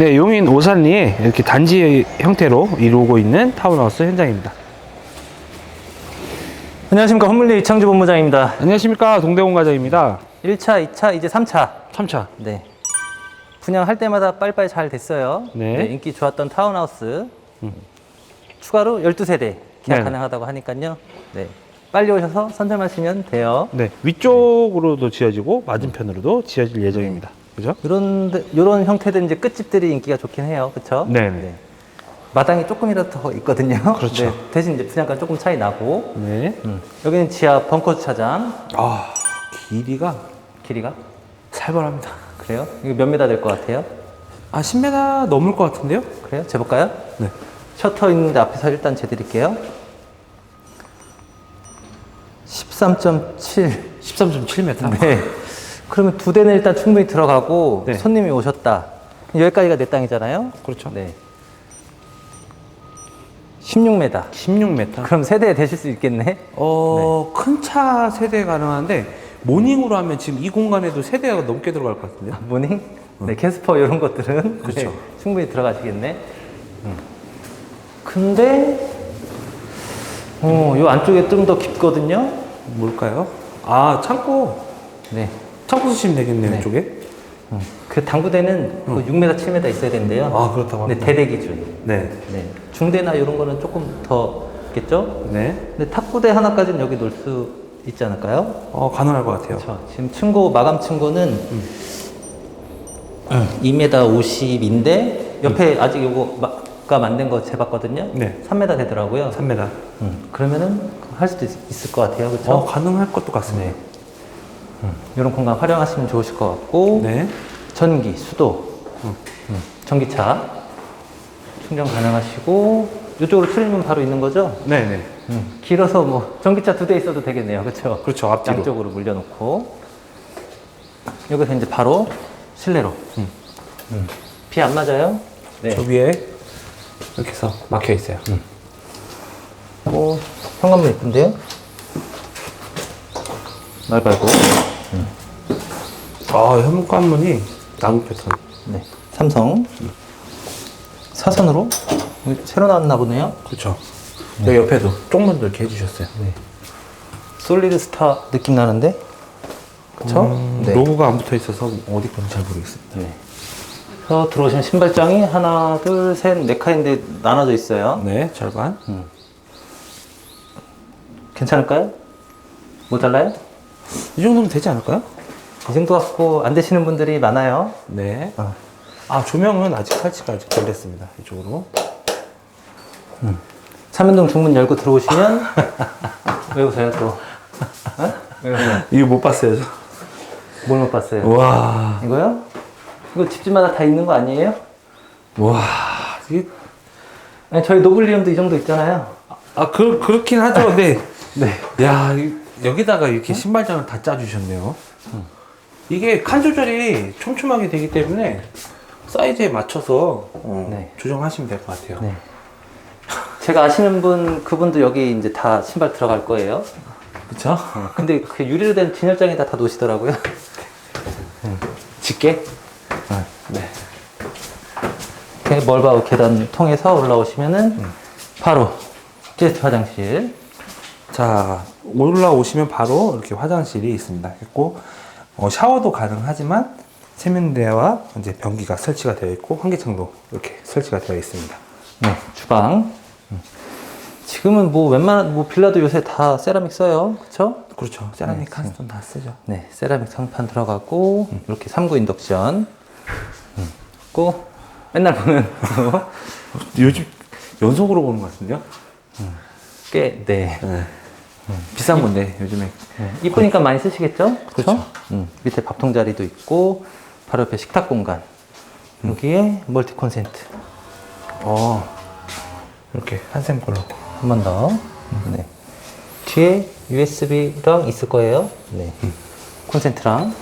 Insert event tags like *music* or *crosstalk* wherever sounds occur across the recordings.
네, 용인 오산리에 이렇게 단지 형태로 이루고 있는 타운하우스 현장입니다. 안녕하십니까 헌물리 이창주 본부장입니다. 안녕하십니까 동대공 과장입니다. 1차, 2차, 이제 3차. 3차. 네. 분양할 때마다 빨리빨리 잘 됐어요. 네. 인기 좋았던 타운하우스. 추가로 12세대 계약 네. 가능하다고 하니까요. 네. 빨리 오셔서 선점하시면 돼요. 네, 위쪽으로도 지어지고 맞은편으로도 지어질 예정입니다. 그죠? 이런 데- 이런 형태들 이제 끝집들이 인기가 좋긴 해요. 그렇죠? 네 네. 마당이 조금이라도 더 있거든요. *laughs* 그렇죠. 네. 대신 이제 분양가 조금 차이 나고. 네. 음. 여기는 지하 벙커 주차장 아, 길이가 길이가 살벌합니다. 그래요? 이거 몇 메다 될것 같아요? 아, 10m 넘을 것 같은데요? 그래요? 재볼까요? 네. 셔터 있는데 앞에서 일단 재드릴게요. 13.7. 13.7m. 네. 그러면 두 대는 일단 충분히 들어가고 네. 손님이 오셨다. 여기까지가 내 땅이잖아요. 그렇죠. 네. 16m. 16m. 그럼 세 대 되실 수 있겠네. 어, 큰 차 세대 가능한데 모닝으로 하면 지금 이 공간에도 세 대가 넘게 들어갈 것 같은데요? 모닝? 네, 캐스퍼 이런 것들은 *laughs* 그렇죠. 네, 충분히 들어가시겠네. 음. 근데 어, 요 안쪽에 좀 더 깊거든요. 뭘까요? 아, 창고. 네. 쓰시면 되겠네요, 네. 이쪽에. 음. 그 당구대는 그 6m, 7m 있어야 된대요. 아, 그렇다고 네, 합니다. 대대 기준. 네. 네. 중대나 이런 거는 조금 더 있겠죠? 네. 근데 탁구대 하나까지는 여기 놓을 수 있지 않을까요? 어, 가능할 것 같아요. 그렇죠. 지금 층고 마감 층고는 음. 2m 50인데 옆에 아직 요거가 만든 거 재봤거든요. 음. 네. 3m 되더라고요. 3m. 음, 그러면은 할 수도 있, 을것 같아요. 그렇죠? 어, 가능할 것도 같습니다. 이런 공간 활용하시면 좋으실 것 같고 네. 전기, 수도, 음, 전기차 충전 가능하시고 이쪽으로 출입문 바로 있는 거죠? 네 네. 음, 길어서 뭐 전기차 두 대 있어도 되겠네요, 그렇죠? 그렇죠, 앞뒤로. 양쪽으로 물려놓고 여기서 이제 바로 실내로. 비안 맞아요? 네. 저 위에 이렇게 해서 막혀 있어요. 뭐 현관문 예쁜데요? 넓고. 아, 현관문이 나무 패턴. 네. 삼성. 사선으로 새로 나왔나 보네요. 그렇죠. 여기 옆에도 쪽문도 이렇게 해주셨어요. 솔리드 스타 느낌 나는데? 그쵸? 음, 네. 로고가 안 붙어 있어서 어디 건지 잘 모르겠습니다. 네. 그래서 들어오시면 신발장이 하나, 둘, 셋, 네 칸인데 나눠져 있어요. 네, 절반. 괜찮을까요? 모자라요? 이 정도면 되지 않을까요? 이 정도 갖고 안 되시는 분들이 많아요. 네. 어. 아, 조명은 아직 설치가 아직 덜 됐습니다. 이쪽으로. 삼연동 중문 열고 들어오시면 *laughs* 왜 웃어요 또? 어? 왜 웃어요? 이거 못 봤어요. 저. 뭘못 봤어요? 와. 이거요? 이거 집집마다 다 있는 거 아니에요? 와. 이게, 아니, 저희 노블리움도 이 정도 있잖아요. 아, 그, 그렇긴 하죠. 네. *laughs* 네. 야, 이- 여기다가 이렇게 신발장을 다 짜주셨네요. 이게 칸 조절이 촘촘하게 되기 때문에 사이즈에 맞춰서 어, 네. 조정하시면 될 것 같아요. 네. 제가 아시는 분 그분도 여기 이제 다 신발 들어갈 거예요. 그쵸? 어, 근데 그 유리로 된 진열장에다 다 놓으시더라고요. 집게? 네. 이렇게 멀바우 계단 통해서 올라오시면은 바로 게스트 화장실. 자, 올라오시면 바로 이렇게 화장실이 있습니다. 있고, 어, 샤워도 가능하지만, 세면대와 이제 변기가 설치가 되어 있고, 환기창도 이렇게 설치가 되어 있습니다. 네, 주방. 음. 지금은 뭐 웬만한 뭐 빌라도 요새 다 세라믹 써요. 그쵸? 그렇죠. 세라믹 칸스톤 다 쓰죠. 네, 세라믹 상판 들어가고 이렇게 3구 인덕션. 음. 맨날 보는 요즘 연속으로 보는 것 같은데요? 꽤 네. 네. 비싼 건데, 요즘에. 네, 이쁘니까 많이 쓰시겠죠? 그렇죠? 그렇죠. 음, 밑에 밥통 자리도 있고 바로 옆에 식탁 공간. 여기에 멀티 콘센트. 어, 이렇게 한샘 걸로. 한 번 더. 네. 뒤에 USB랑 있을 거예요. 네. 콘센트랑.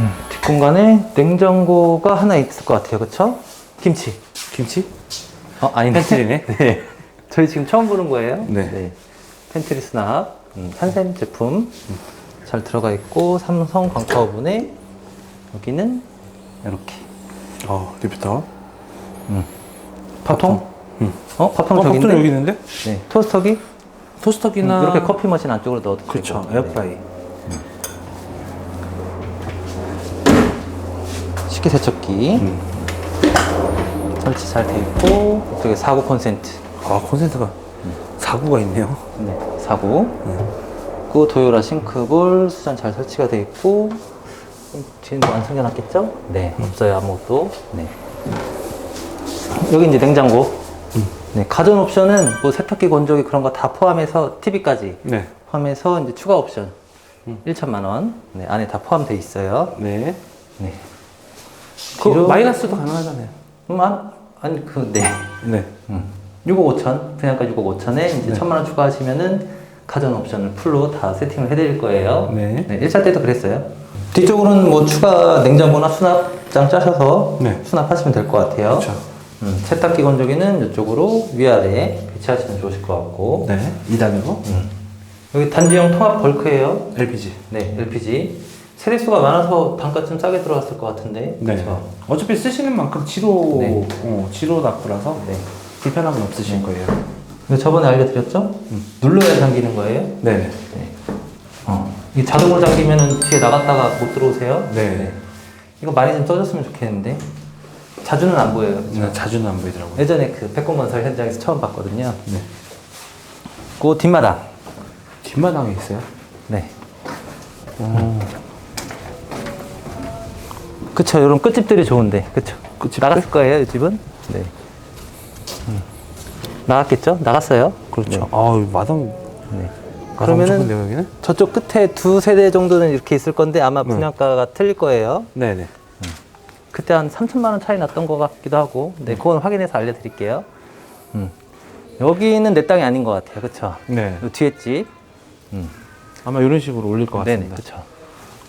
음, 뒷공간에 냉장고가 하나 있을 것 같아요. 그쵸? 김치. 김치? 어, 아니네. *laughs* 팬트리네? *laughs* 네. 저희 지금 처음 보는 거예요. 네. 팬트리 수납. 음, 한샘 제품. 잘 들어가 있고, 삼성 광파 오븐에 여기는 이렇게 어, 리피터. 밥통? 응. 어? 밥통 어, 저기 밥통 있는데? 여기 있는데? 네. 토스터기? 토스터기나 이렇게 커피 머신 안쪽으로 넣어도 그렇죠. 되고. 에어프라이. 식기세척기. 음. 설치 잘 돼 있고 이쪽에 사고 콘센트. 아, 콘센트가 사구가 있네요. 네. 사고. 그 도요라 싱크볼 수전 잘 설치가 돼 있고 뒤에는 뭐안 숨겨놨겠죠? 네. 없어요 아무것도. 네. 여기 이제 냉장고. 네. 가전 옵션은 뭐 세탁기, 건조기 그런 거 다 포함해서 TV까지 네. 포함해서 이제 추가 옵션 1천만 원. 네. 안에 다 포함되어 있어요. 네. 네. 그 뒤로- 마이너스도 가능하잖아요. 음, 아, 아니 그 네. 네. 6억 5천, 분양가 6억 5천에 이제 천만 원 추가하시면은 가전 옵션을 풀로 다 세팅을 해드릴 거예요. 네. 1차 때도 그랬어요. 뒤쪽으로는 뭐 추가 냉장고나 수납장 짜셔서 네. 수납하시면 될 것 같아요. 그렇죠. 음, 세탁기 건조기는 이쪽으로 위아래에 배치하시면 좋으실 것 같고 네. 2단으로 음. 여기 단지형 통합 벌크예요. LPG. 네, LPG. 세대수가 많아서 단가 좀 싸게 들어갔을 것 같은데. 네. 그쵸? 어차피 쓰시는 만큼 지로 네. 어, 지로 납부라서 네. 불편함은 없으실 거예요. 이거 저번에 알려드렸죠? 눌러야 잠기는 거예요. 네. 네. 어. 이 자동으로 잠기면은 뒤에 나갔다가 못 들어오세요? 네. 이거 많이 좀 써줬으면 좋겠는데. 자주는 안 보여요. 네. 자주는 안 보이더라고요. 예전에 그 백공건설 현장에서 처음 봤거든요. 네. 그 뒷마당. 뒷마당에 있어요. 네. 그쵸. 이런 끝집들이 좋은데. 그쵸. 끝집들? 나갔을 거예요, 이 집은? 네. 음. 나갔겠죠? 나갔어요. 그렇죠. 아, 마당 네. 마당 그러면은 여기는? 저쪽 끝에 두 세대 정도는 이렇게 있을 건데 아마 네. 분양가가 틀릴 거예요. 네, 네. 그때 한 3천만 원 차이 났던 것 같기도 하고, 네, 그건 확인해서 알려드릴게요. 음. 여기는 내 땅이 아닌 것 같아요, 그쵸? 네. 요 뒤에 집. 음. 아마 이런 식으로 올릴 것 네네, 같습니다. 그쵸.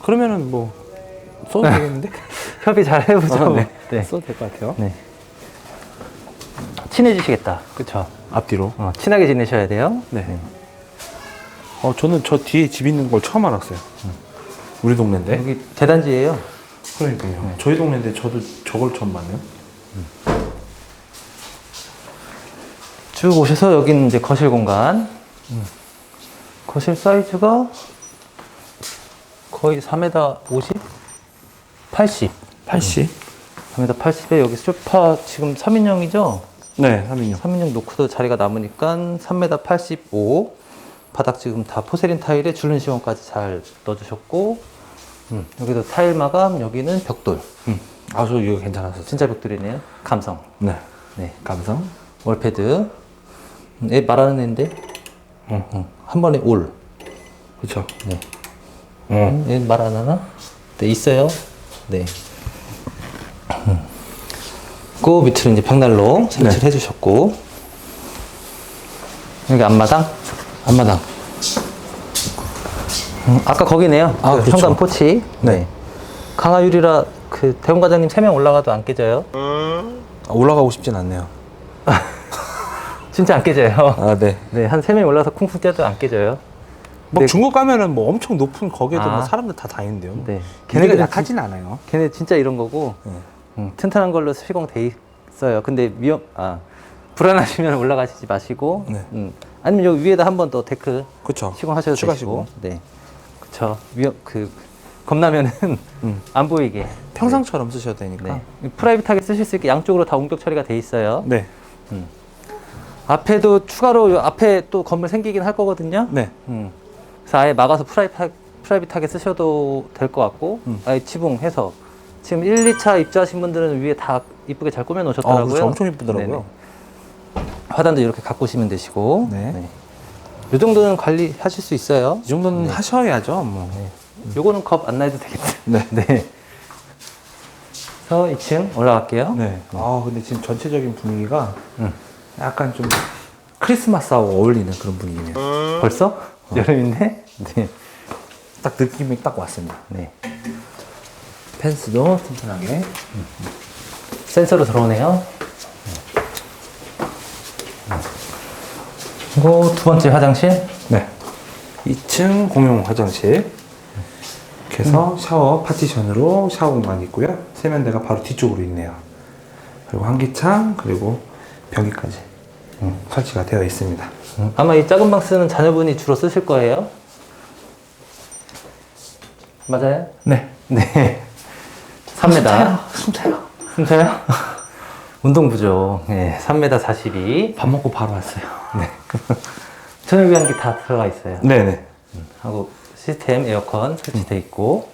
그러면은 뭐 써도 되겠는데? *laughs* 협의 잘 해보죠. 아, 네. 네. 써도 될 것 같아요. 네. 친해지시겠다, 그쵸? 앞뒤로. 어, 친하게 지내셔야 돼요. 네. 어, 저는 저 뒤에 집 있는 걸 처음 알았어요. 우리 동네인데. 여기 대단지예요. 그러니까요. 저희 동네인데 저도 저걸 처음 봤네요. 쭉 오셔서 여기는 이제 거실 공간. 거실 사이즈가 거의 4m 50? 80. 80? 4m 80에 여기 소파 지금 3인용이죠? 네, 3인용. 3인용 놓고도 자리가 남으니까 3m 85. 바닥 지금 다 포세린 타일에 줄눈 시원까지 잘 넣어주셨고, 음, 여기도 타일 마감, 여기는 벽돌. 음. 아, 저 이거 괜찮았었어요. 진짜 벽돌이네요. 감성. 네. 네. 감성. 월패드. 음, 얘 말하는 애인데, 응. 음, 한 번에 올. 그쵸. 네. 응. 얘 말 안 하나? 네, 있어요. 네. 그 밑으로 이제 벽난로 설치를 네. 해주셨고, 여기 앞마당? 앞마당. 음, 아까 거기네요. 아, 그 그렇죠. 현관 포치. 네. 강화유리라 그 대원 과장님 3명 올라가도 안 깨져요. 아, 올라가고 싶진 않네요. *laughs* 진짜 안 깨져요. 아, 네. 네, 한 3명 올라가서 쿵쿵 뛰어도 안 깨져요. 뭐 네. 중국 가면은 뭐 엄청 높은 거기에도 아. 뭐 사람들 다 다니는데요. 네. 걔네가 걔네들은 약하진 않아요. 걔네 진짜 이런 거고 네. 음, 튼튼한 걸로 시공돼 있어요. 근데 위험 아 불안하시면 올라가시지 마시고 네. 음, 아니면 여기 위에다 한 번 더 데크 그쵸. 시공하셔도 추가시고. 되시고 네 그쵸 위험 그 겁나면은 *laughs* 음. 안 보이게 평상처럼 쓰셔도 되니까. 네. 프라이빗하게 쓰실 수 있게 양쪽으로 다 옹벽 처리가 돼 있어요. 네. 앞에도 추가로 요 앞에 또 건물 생기긴 할 거거든요. 네. 음. 그래서 아예 막아서 프라이빗하, 프라이빗하게 쓰셔도 될 것 같고 음. 아예 지붕 해서 지금 1, 2차 입주하신 분들은 위에 다 이쁘게 잘 꾸며 아, 놓으셨더라고요. 그렇죠. 엄청 이쁘더라고요. 화단도 이렇게 가꾸시면 되시고 네. 이 정도는 관리하실 수 있어요. 이 정도는 하셔야죠, 뭐. 요거는 겁안 나도 되겠다. 네. *laughs* 네. 그래서 2층 올라갈게요. 네. 아, 근데 지금 전체적인 분위기가 음. 약간 좀 크리스마스하고 어울리는 그런 분위기네요. 벌써? 여름인데? 네. 딱 느낌이 딱 왔습니다. 네. 펜스도 튼튼하게. 센서로 들어오네요. 그리고 두 번째 화장실. 네. 2층 공용 화장실. 이렇게 해서 샤워 파티션으로 샤워 공간이 있고요. 세면대가 바로 뒤쪽으로 있네요. 그리고 환기창 그리고 변기까지 음, 설치가 되어 있습니다. 음, 아마 이 작은 방 쓰는 자녀분이 주로 쓰실 거예요. 맞아요? 네. 네. 3m. 숨차요. 숨차요? 운동부죠. 네. 3m 42. 밥 먹고 바로 왔어요. 네. *laughs* 전용 변기 다 들어가 있어요. 네네. 하고 시스템 에어컨 설치돼 있고.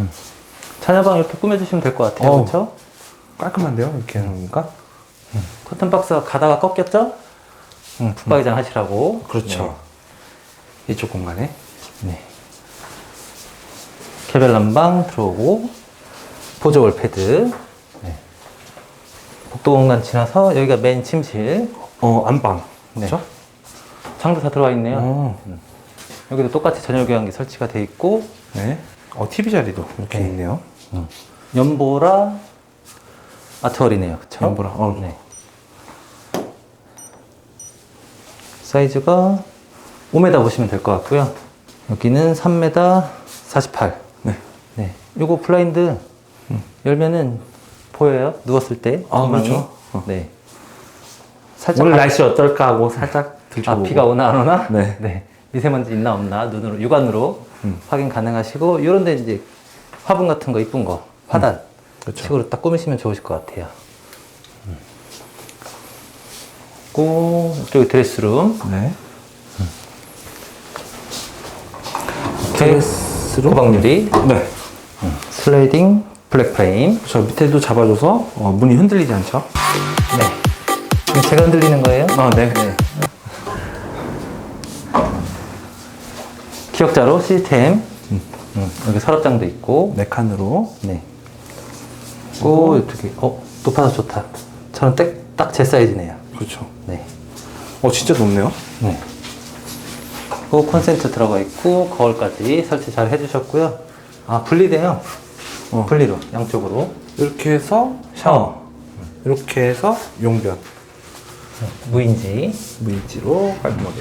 음. 자녀방 이렇게 꾸며주시면 될 것 같아요. 어우. 그렇죠? 깔끔한데요? 이렇게 해놓으니까? 커튼 박스가 가다가 꺾였죠? 음, 붙박이장 하시라고. 그렇죠. 이쪽 공간에. 네. 개별 난방 들어오고 보조월 패드. 네. 복도 공간 지나서 여기가 메인 침실. 어, 안방. 네. 그렇죠? 창도 다 들어와 있네요. 어, 여기도 똑같이 전열 교환기 설치가 돼 있고 네. 어, TV 자리도 이렇게 네. 있네요. 연보라 아트월이네요. 그쵸? 연보라, 어. 네. 사이즈가 5m 보시면 될 것 같고요. 여기는 3m 48. 네. 네. 요거 블라인드 열면은 보여요? 누웠을 때. 아, 전망이. 그렇죠. 어. 네. 살짝 오늘 아- 날씨 어떨까 하고 살짝 아, 들춰보고. 비가 오나 안 오나? 네. 미세먼지 있나 없나 눈으로 육안으로 음. 확인 가능하시고 이런 데 이제 화분 같은 거 이쁜 거 화단 그렇죠. 식으로 딱 꾸미시면 좋으실 것 같아요. 음. 고 이쪽이 드레스룸. 네. 드레스룸 호박유리 네. 슬라이딩 블랙 프레임. 저 밑에도 잡아줘서 어, 문이 흔들리지 않죠? 네. 제가 흔들리는 거예요? 아, 네. 기억자로 시스템. 음, 여기 서랍장도 있고. 네 칸으로. 네. 오, 이쪽에, 어, 높아서 좋다. 저는 딱제 사이즈네요. 그렇죠. 네. 어, 진짜 높네요. 네. 그 콘센트 들어가 있고, 거울까지 설치 잘 해주셨고요. 아, 분리돼요. 어. 분리로, 양쪽으로. 이렇게 해서 샤워. 이렇게 해서 용변. 무인지. 무인지로 깔끔하게.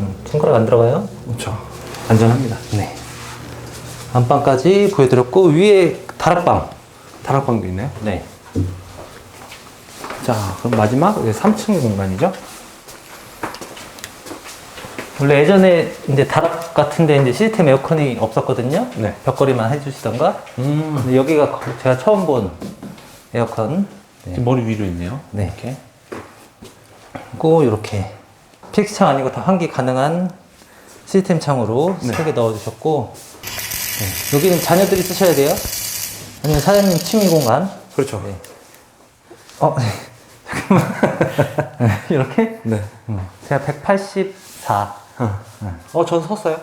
음, 손가락 안 들어가요? 그렇죠. 안전합니다. 네. 안방까지 보여드렸고, 위에 다락방. 다락방도 있네요. 네. 자, 그럼 마지막 이제 3층 공간이죠? 원래 예전에 이제 다락 같은데 이제 시스템 에어컨이 없었거든요. 네. 벽걸이만 해주시던가. 음. 근데 여기가 거- 제가 처음 본 에어컨. 네. 머리 위로 있네요. 네. 이렇게. 고 이렇게 픽스창 아니고 다 환기 가능한 시스템 창으로 네. 세개 넣어주셨고 네. 여기는 자녀들이 쓰셔야 돼요. 아니면 사장님 취미 공간. 그렇죠. 네. 어, *laughs* *laughs* 네. 잠깐만. 이렇게 네. 음, 제가 184. 어, 전 섰어요.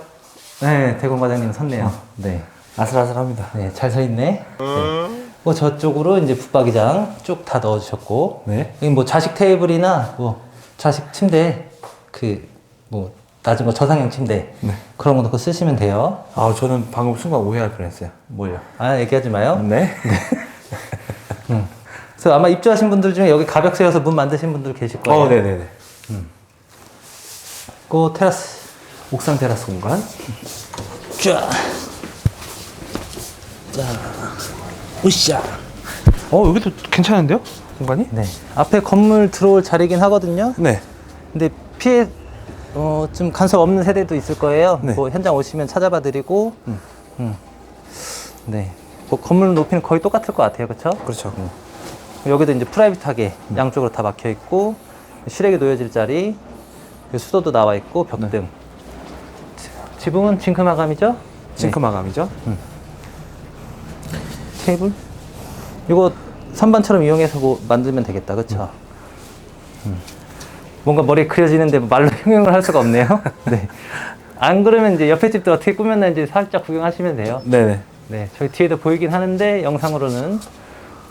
네, 대공 과장님 섰네요. 네. 아슬아슬합니다. 네, 잘 서 있네. 네. 뭐 저쪽으로 이제 붙박이장 쭉 다 넣어 주셨고, 네. 여기 뭐 자식 테이블이나 뭐 자식 침대 그 뭐 낮은 거 저상형 침대 네. 그런 거 넣고 쓰시면 돼요. 아, 저는 방금 순간 오해할 뻔했어요. 뭐요? 아 얘기하지 마요. 네. *laughs* 그래서 아마 입주하신 분들 중에 여기 가벽 세워서 문 만드신 분들 계실 거예요. 어, 네 네 네. 그 테라스 옥상 테라스 공간. 쫙. 으쌰. 어, 여기도 괜찮은데요? 공간이? 네. 앞에 건물 들어올 자리긴 하거든요. 네. 근데 피해 어, 좀 간섭 없는 세대도 있을 거예요. 네. 뭐 현장 오시면 찾아봐 드리고. 음. 네. 뭐 건물 높이는 거의 똑같을 것 같아요. 그렇죠? 그렇죠. 여기도 이제 프라이빗하게 양쪽으로 다 막혀 있고 실외기 놓여질 자리, 그 수도도 나와 있고 벽등. 지- 지붕은 징크 마감이죠? 싱크 마감이죠? 네. 테이블? 이거 선반처럼 이용해서 뭐 만들면 되겠다. 그렇죠? 음. 뭔가 머리에 그려지는데 말로 *laughs* 형용을 할 수가 없네요. *laughs* 네. 안 그러면 이제 옆에 집들 어떻게 꾸몄는지 살짝 구경하시면 돼요. 네네. 네, 저희 뒤에도 보이긴 하는데 영상으로는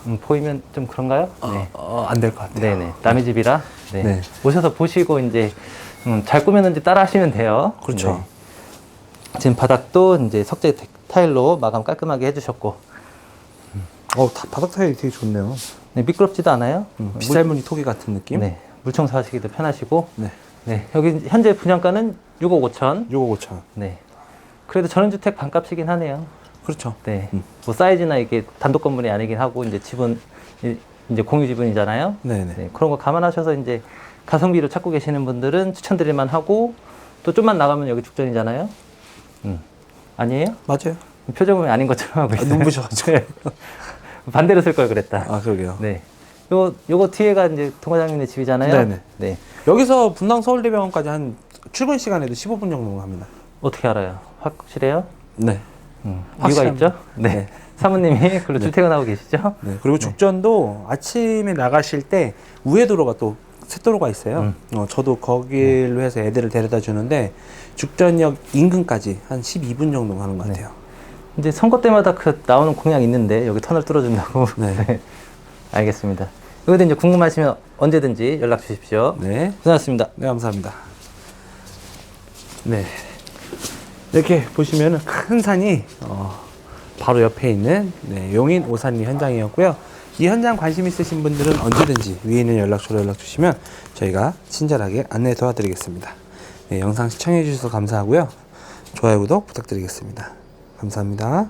음, 보이면 좀 그런가요? 네. 어, 안 될 것 같아요. 네네. 남의 집이라 네. 네. 오셔서 보시고 이제 음, 잘 꾸몄는지 따라 하시면 돼요. 그렇죠. 네. 지금 바닥도 이제 석재 타일로 마감 깔끔하게 해주셨고 어, 다- 바닥 타일이 되게 좋네요. 네, 미끄럽지도 않아요. 음, 물- 빗살무늬 토기 같은 느낌? 네, 물 청소하시기도 편하시고 네. 네, 여기 현재 분양가는 6억 5천. 6억 5천. 네. 그래도 전원주택 반값이긴 하네요. 그렇죠. 네. 음. 뭐 사이즈나 이게 단독 건물이 아니긴 하고 이제 집은 이- 이제 공유 지분이잖아요. 네네. 네, 그런 거 감안하셔서 이제 가성비로 찾고 계시는 분들은 추천드릴만 하고 또 좀만 나가면 여기 죽전이잖아요. 음. 아니에요? 맞아요. 표정 보면 아닌 것처럼 하고 있어요. 눈부셔가지고. *laughs* 네. 반대로 쓸 걸 그랬다. 아 그러게요. 네. 요 요거 뒤에가 이제 동과장님네 집이잖아요. 네네. 네. 여기서 분당 서울대병원까지 한 출근 시간에도 15분 정도 합니다. 어떻게 알아요? 확실해요? 네. 음, 이유가. 있죠? 네. 네. 사모님이 *laughs* 글로 출퇴근하고 계시죠? 네. 그리고 죽전도 아침에 나가실 때 우회 도로가 또 셋도로가 있어요. 음. 어, 저도 거길로 해서 애들을 데려다 주는데 죽전역 인근까지 한 12분 정도 가는 것 같아요. 이제 선거 때마다 그 나오는 공약 있는데 여기 터널 뚫어준다고. *laughs* 네. 알겠습니다. 여기도 이제 궁금하시면 언제든지 연락 주십시오. 네. 고생하셨습니다. 네, 감사합니다. 네. 이렇게 보시면은 큰 산이 어, 바로 옆에 있는 네, 용인 오산리 현장이었고요. 이 현장 관심 있으신 분들은 언제든지 위에 있는 연락처로 연락 주시면 저희가 친절하게 안내 도와드리겠습니다. 네, 영상 시청해 주셔서 감사하고요. 좋아요, 구독 부탁드리겠습니다. 감사합니다.